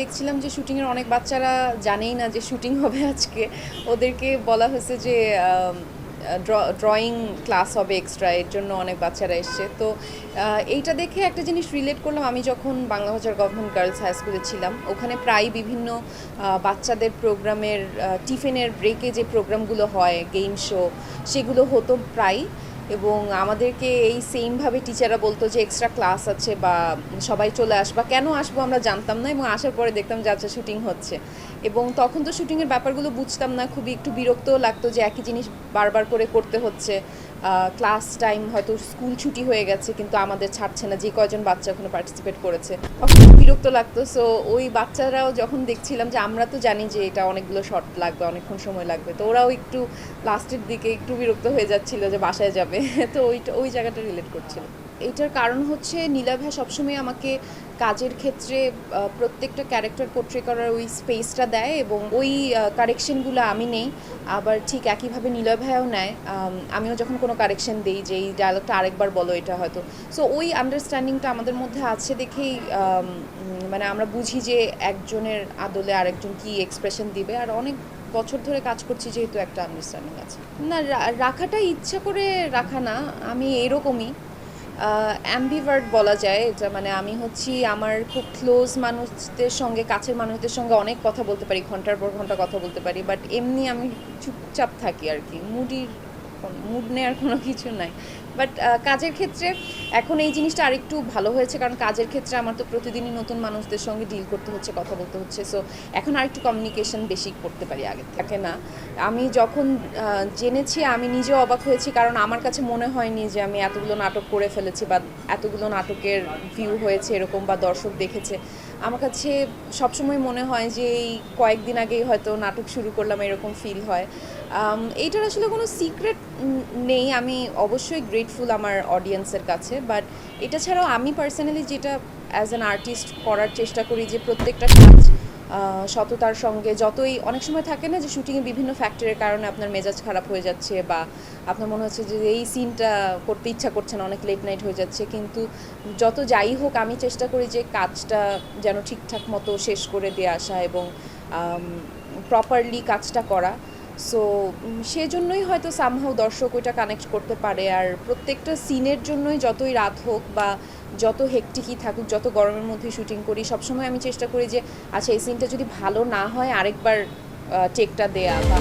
দেখছিলাম যে শুটিংয়ের অনেক বাচ্চারা জানেই না যে শুটিং হবে আজকে। ওদেরকে বলা হয়েছে যে ড্রয়িং ক্লাস হবে এক্সট্রা এর জন্য অনেক বাচ্চারা এসছে। তো এইটা দেখে একটা জিনিস রিলেট করলাম। আমি যখন বাংলা বাজার গভর্নমেন্ট গার্লস হাই স্কুলে ছিলাম, ওখানে প্রায় বিভিন্ন বাচ্চাদের প্রোগ্রামের টিফিনের ব্রেকে যে প্রোগ্রামগুলো হয় গেম শো সেগুলো হতো প্রায়। এবং আমাদেরকে এই সেমভাবে টিচাররা বলতো যে এক্সট্রা ক্লাস আছে বা সবাই চলে আসবা কেন আসব আমরা জানতাম না এবং আসার পরে দেখতাম যে আচ্ছা শুটিং হচ্ছে। এবং তখন তো শুটিংয়ের ব্যাপারগুলো বুঝতাম না, খুবই একটু বিরক্তও লাগতো যে একই জিনিস বারবার করে করতে হচ্ছে। ক্লাস টাইম হয়তো স্কুল ছুটি হয়ে গেছে, কিন্তু আমাদের ছাড়ছে না। যে কয়জন বাচ্চা ওখানে পার্টিসিপেট করেছে। তখন বিরক্ত লাগতো। সো ওই বাচ্চারাও যখন দেখছিলাম যে আমরা তো জানি যে এটা অনেকগুলো শর্ট লাগবে, অনেকক্ষণ সময় লাগবে। তো ওরাও একটু লাস্টের দিকে একটু বিরক্ত হয়ে যাচ্ছিল যে বাসায় যাবে। তো ওইটা, ওই জায়গাটা রিলেট করছিল। এটার কারণ হচ্ছে নীলাভা সবসময় আমাকে কাজের ক্ষেত্রে প্রত্যেকটা ক্যারেক্টার পোট্রে করার ওই স্পেসটা দেয় এবং ওই কারেকশনগুলো আমি নেই। আবার ঠিক একইভাবে নীলয় ভাইও নেয়। আমিও যখন কোনো কারেকশন দিই যে এই ডায়লগটা আরেকবার বলো এটা হয়তো। সো ওই আন্ডারস্ট্যান্ডিংটা আমাদের মধ্যে আছে দেখেই মানে আমরা বুঝি যে একজনের আদলে আরেকজন কি এক্সপ্রেশন দিবে। আর অনেক বছর ধরে কাজ করছি যেহেতু একটা আন্ডারস্ট্যান্ডিং আছে। না রাখাটা ইচ্ছা করে রাখা না। আমি এরকমই। অ্যাম্বিভার্ট বলা যায়। এটা মানে আমি হচ্ছি আমার খুব ক্লোজ মানুষদের সঙ্গে, কাছের মানুষদের সঙ্গে অনেক কথা বলতে পারি, ঘণ্টার পর ঘণ্টা কথা বলতে পারি বাট এমনি আমি চুপচাপ থাকি আর কি। মুডির মুড নেওয়ার কোনো কিছু নাই। বাট কাজের ক্ষেত্রে এখন এই জিনিসটা আরেকটু ভালো হয়েছে কারণ কাজের ক্ষেত্রে আমার তো প্রতিদিনই নতুন মানুষদের সঙ্গে ডিল করতে হচ্ছে কথা বলতে হচ্ছে। সো এখন আরেকটু কমিউনিকেশন বেশি করতে পারি আগে থাকে। না। আমি যখন জেনেছি আমি নিজেও অবাক হয়েছি কারণ আমার কাছে মনে হয়নি যে আমি এতগুলো নাটক করে ফেলেছি বা এতগুলো নাটকের ভিউ হয়েছে এরকম বা দর্শক দেখেছে। আমার কাছে সবসময় মনে হয় যে এই কয়েকদিন আগেই হয়তো নাটক শুরু করলাম এরকম ফিল হয়। এইটার আসলে কোনো সিক্রেট নেই। আমি অবশ্যই গ্রেটফুল আমার অডিয়েন্সের কাছে। বাট এটা ছাড়াও আমি পার্সোনালি যেটা অ্যাজ অ্যান আর্টিস্ট করার চেষ্টা করি যে প্রত্যেকটা কাজ সততার সঙ্গে যতই অনেক সময় থাকে না যে শুটিংয়ে বিভিন্ন ফ্যাক্টরের কারণে আপনার মেজাজ খারাপ হয়ে যাচ্ছে বা আপনার মনে হচ্ছে যে এই সিনটা করতে ইচ্ছা করছে না, অনেক লেট নাইট হয়ে যাচ্ছে। কিন্তু যত যাই হোক, আমি চেষ্টা করি যে কাজটা যেন ঠিকঠাক মতো শেষ করে দিয়ে আসা এবং প্রপারলি কাজটা করা। সো সেজন্যই হয়তো সামহাও দর্শক ওইটা কানেক্ট করতে পারে। আর প্রত্যেকটা সিনের জন্যই যতই রাত হোক বা যত হেকটিকই থাকুক, যত গরমের মধ্যে শুটিং করি, সবসময় আমি চেষ্টা করি যে আচ্ছা এই সিনটা যদি ভালো না হয়, আরেকবার টেকটা দেয়া বা